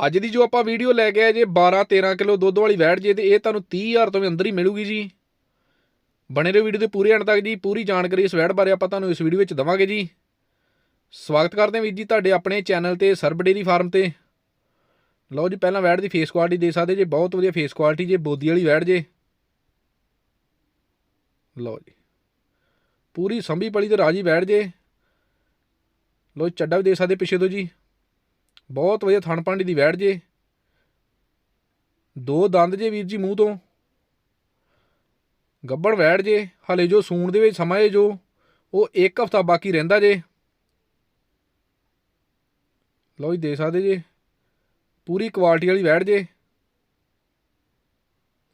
ਅੱਜ ਦੀ ਜੋ ਆਪਾਂ ਵੀਡੀਓ ਲੈ ਕੇ ਆਏ ਜੇ 12 13 ਕਿਲੋ ਦੁੱਧ ਵਾਲੀ ਵੈੜ ਜੇ ਤੇ ਇਹ ਤੁਹਾਨੂੰ 30000 ਤੋਂ ਵੀ ਅੰਦਰ ਹੀ ਮਿਲੂਗੀ ਜੀ। ਬਣੇ ਰਹੋ ਵੀਡੀਓ ਦੇ ਪੂਰੇ ਅੰਤ ਤੱਕ ਜੀ ਪੂਰੀ ਜਾਣਕਾਰੀ ਇਸ ਵੈੜ ਬਾਰੇ ਆਪਾਂ ਤੁਹਾਨੂੰ ਇਸ ਵੀਡੀਓ ਵਿੱਚ ਦਵਾਂਗੇ ਜੀ। ਸਵਾਗਤ ਕਰਦੇ ਹਾਂ ਵੀਰ ਜੀ ਤੁਹਾਡੇ ਆਪਣੇ ਚੈਨਲ ਤੇ ਸਰਬ ਡੇਰੀ ਫਾਰਮ ਤੇ। ਲਓ ਜੀ ਪਹਿਲਾਂ ਵੈੜ ਦੀ ਫੇਸ ਕੁਆਲਿਟੀ ਦੇ ਸਕਦੇ ਜੇ ਬਹੁਤ ਵਧੀਆ ਫੇਸ ਕੁਆਲਿਟੀ ਜੇ ਬੋਦੀ ਵਾਲੀ ਵੈੜ ਜੇ। ਲਓ ਜੀ ਪੂਰੀ ਸੰਭੀ ਪਲੀ ਤੇ ਰਾਜੀ ਵੈੜ ਜੇ। ਲਓ ਜੀ, ਚੱਡਾ ਵੀ ਦੇ ਸਕਦੇ ਪਿੱਛੇ ਤੋਂ ਜੀ। ਬਹੁਤ ਵਧੀਆ ਥਣ ਭਾਂਡੀ ਦੀ ਵੈੜ ਜੇ। ਦੋ ਦੰਦ ਜੇ ਵੀਰ ਜੀ ਮੂੰਹ ਤੋਂ। ਗੱਬੜ ਵੈੜ ਜੇ। ਹਲੇ ਜੋ ਸੂਣ ਦੇ ਵਿੱਚ ਸਮਾਂ ਹੈ ਜੋ, ਉਹ ਇੱਕ ਹਫਤਾ ਬਾਕੀ ਰਹਿੰਦਾ ਜੇ। ਲਓ ਜੀ, ਦੇ ਸਕਦੇ ਜੇ। ਪੂਰੀ ਕੁਆਲਿਟੀ ਵਾਲੀ ਵੈੜ ਜੇ।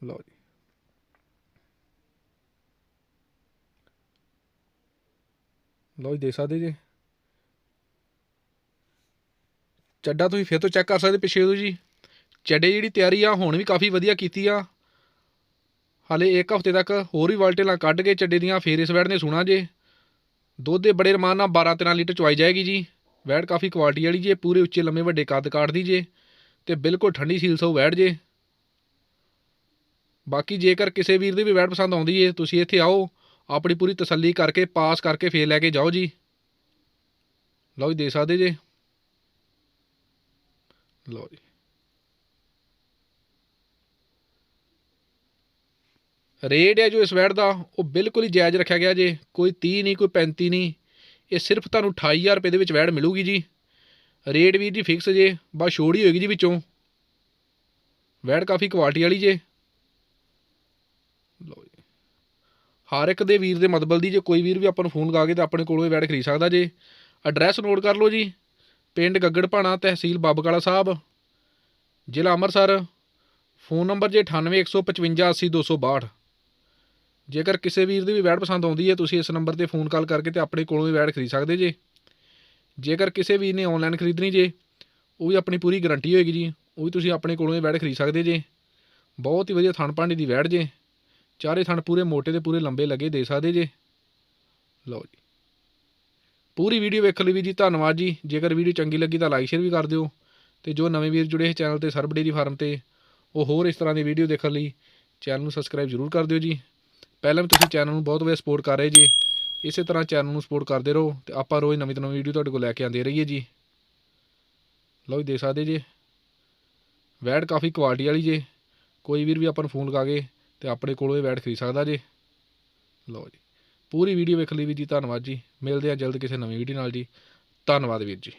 ਲਓ ਜੀ। ਲਓ ਜੀ, ਦੇ ਸਕਦੇ ਜੇ। ਚੱਡਾ ਤੁਸੀਂ ਫਿਰ ਤੋਂ ਚੈੱਕ ਕਰ ਸਕਦੇ ਪਿੱਛੇ ਤੋਂ ਜੀ। ਚੱਡੇ ਜਿਹੜੀ ਤਿਆਰੀ ਆ, ਹੁਣ ਵੀ ਕਾਫੀ ਵਧੀਆ ਕੀਤੀ ਆ। ਹਾਲੇ ਇੱਕ ਹਫ਼ਤੇ ਤੱਕ ਹੋਰ ਵੀ ਵਾਲਟੇਲਾਂ ਕੱਢ ਕੇ ਚੱਡੇ ਦੀਆਂ ਫੇਰ ਇਸ ਵੈੜ ਨੇ ਸੁਣਾ ਜੇ। ਦੁੱਧ ਦੇ ਬੜੇ ਰਮਾਨ ਨਾਲ 12 13 ਲੀਟਰ ਚੁਆਈ ਜਾਏਗੀ ਜੀ। ਵੈੜ ਕਾਫੀ ਕੁਆਲਿਟੀ ਵਾਲੀ ਜੇ, ਪੂਰੇ ਉੱਚੇ ਲੰਮੇ ਵੱਡੇ ਕੱਦ ਕਾਟਦੀ ਜੇ ਤੇ ਬਿਲਕੁਲ ਠੰਡੀ ਸੀਲ ਸੋ ਵੈੜ ਜੇ। ਬਾਕੀ ਜੇਕਰ ਕਿਸੇ ਵੀਰ ਦੀ ਵੀ ਵੈੜ ਪਸੰਦ ਆਉਂਦੀ ਏ, ਤੁਸੀਂ ਇੱਥੇ ਆਓ, ਆਪਣੀ ਪੂਰੀ ਤਸੱਲੀ ਕਰਕੇ, ਪਾਸ ਕਰਕੇ ਫੇਰ ਲੈ ਕੇ ਜਾਓ ਜੀ। ਲਓ ਜੀ, ਦੇ ਸਕਦੇ ਜੇ। ਲਓ ਜੀ ਰੇਟ ਹੈ ਜੋ ਇਸ ਵੈਟ ਦਾ, ਉਹ ਬਿਲਕੁਲ ਹੀ ਜਾਇਜ਼ ਰੱਖਿਆ ਗਿਆ ਜੇ, ਕੋਈ 30 ਨਹੀਂ, ਕੋਈ 35 ਨਹੀਂ, ਇਹ ਸਿਰਫ ਤੁਹਾਨੂੰ 28000 ਰੁਪਏ ਦੇ ਵਿੱਚ ਵੈਟ ਮਿਲੂਗੀ ਜੀ। ਰੇਟ ਵੀਰ ਜੀ ਫਿਕਸ ਜੇ, ਬਸ ਛੋੜ ਹੀ ਹੋਏਗੀ ਜੀ ਵਿੱਚੋਂ। ਵੈਟ ਕਾਫੀ ਕੁਆਲਿਟੀ ਵਾਲੀ ਜੇ। ਲਓ ਜੀ। ਹਰ ਇੱਕ ਦੇ ਵੀਰ ਦੇ ਮਤਬਲ ਦੀ ਜੇ ਕੋਈ ਵੀਰ ਵੀ ਆਪਾਂ ਨੂੰ ਫੋਨ ਗਾ ਕੇ ਤਾਂ ਆਪਣੇ ਕੋਲੋਂ ਇਹ ਵੈਟ ਖਰੀਦ ਸਕਦਾ ਜੇ। ਐਡਰੈਸ ਨੋਟ ਕਰ ਲਓ ਜੀ। ਪਿੰਡ ਗੱਗੜਪਾਣਾ ਤਹਿਸੀਲ ਬਾਬਕਾਲਾ ਸਾਹਿਬ, ਜ਼ਿਲ੍ਹਾ ਅੰਮ੍ਰਿਤਸਰ, ਫੋਨ ਨੰਬਰ ਜੇ 9815580262 ਜੇਕਰ ਕਿਸੇ ਵੀਰ ਦੀ ਵੀ ਵੈਡ ਪਸੰਦ ਆਉਂਦੀ ਹੈ, ਤੁਸੀਂ ਇਸ ਨੰਬਰ ਤੇ ਫੋਨ ਕਾਲ ਕਰਕੇ ਤੇ ਆਪਣੇ ਕੋਲੋਂ ਵੀ ਵੈਡ ਖਰੀਦ ਸਕਦੇ ਜੇ। ਜੇਕਰ ਕਿਸੇ ਵੀਰ ਨੇ ਆਨਲਾਈਨ ਖਰੀਦਣੀ ਜੇ, ਉਹ ਵੀ ਆਪਣੀ ਪੂਰੀ ਗਾਰੰਟੀ ਹੋਏਗੀ ਜੀ, ਉਹ ਵੀ ਤੁਸੀਂ ਆਪਣੇ ਕੋਲੋਂ ਹੀ ਵੈਡ ਖਰੀਦ ਸਕਦੇ ਜੇ। ਬਹੁਤ ਹੀ ਵਧੀਆ ਥਣ ਭਾਂਡੀ ਦੀ ਵੈਡ ਜੇ, ਚਾਰੇ ਥਣ ਪੂਰੇ ਮੋਟੇ ਤੇ ਪੂਰੇ ਲੰਬੇ ਲੱਗੇ ਦੇ ਸਕਦੇ ਜੇ। ਲਓ ਜੀ। ਪੂਰੀ ਵੀਡੀਓ ਵੇਖਣ ਲਈ ਵੀ ਜੀ ਧੰਨਵਾਦ ਜੀ। ਜੇਕਰ ਵੀਡੀਓ ਚੰਗੀ ਲੱਗੀ ਤਾਂ ਲਾਈਕ, ਸ਼ੇਅਰ ਵੀ ਕਰ ਦਿਓ। ਤੇ ਜੋ ਨਵੇਂ ਵੀਰ ਜੁੜੇ ਇਸ ਚੈਨਲ ਤੇ ਸਰਬ ਡੇਰੀ ਫਾਰਮ ਤੇ, ਉਹ ਹੋਰ ਇਸ ਤਰ੍ਹਾਂ ਦੀ ਵੀਡੀਓ ਦੇਖਣ ਲਈ ਚੈਨਲ ਨੂੰ ਸਬਸਕ੍ਰਾਈਬ ਜ਼ਰੂਰ ਕਰ ਦਿਓ ਜੀ। ਪਹਿਲਾਂ ਵੀ ਤੁਸੀਂ ਚੈਨਲ ਨੂੰ ਬਹੁਤ ਵਧੀਆ ਸਪੋਰਟ ਕਰ ਰਹੇ ਜੀ, ਇਸੇ ਤਰ੍ਹਾਂ ਚੈਨਲ ਨੂੰ ਸਪੋਰਟ ਕਰਦੇ ਰਹੋ ਤੇ ਆਪਾਂ ਰੋਜ਼ ਨਵੀਂ ਤੋਂ ਨਵੀਂ ਵੀਡੀਓ ਤੁਹਾਡੇ ਕੋਲ ਲੈ ਕੇ ਆਉਂਦੇ ਰਹੀਏ ਜੀ। ਲਓ ਜੀ, ਦੇ ਸਕਦੇ ਜੀ। ਵੈਡ ਕਾਫੀ ਕੁਆਲਿਟੀ ਵਾਲੀ ਜੇ। ਕੋਈ ਵੀਰ ਵੀ ਆਪਾਂ ਨੂੰ ਫੋਨ ਲਗਾ ਕੇ ਤੇ ਆਪਣੇ ਕੋਲੋਂ ਇਹ ਵੈਡ ਖਰੀਦ ਸਕਦਾ ਜੇ। ਲਓ ਜੀ। ਪੂਰੀ ਵੀਡੀਓ ਵੇਖ ਲਈ ਵੀਰ ਜੀ ਧੰਨਵਾਦ ਜੀ। ਮਿਲਦੇ ਆ ਜਲਦ ਕਿਸੇ ਨਵੀਂ ਵੀਡੀਓ ਨਾਲ ਜੀ। ਧੰਨਵਾਦ ਵੀਰ ਜੀ।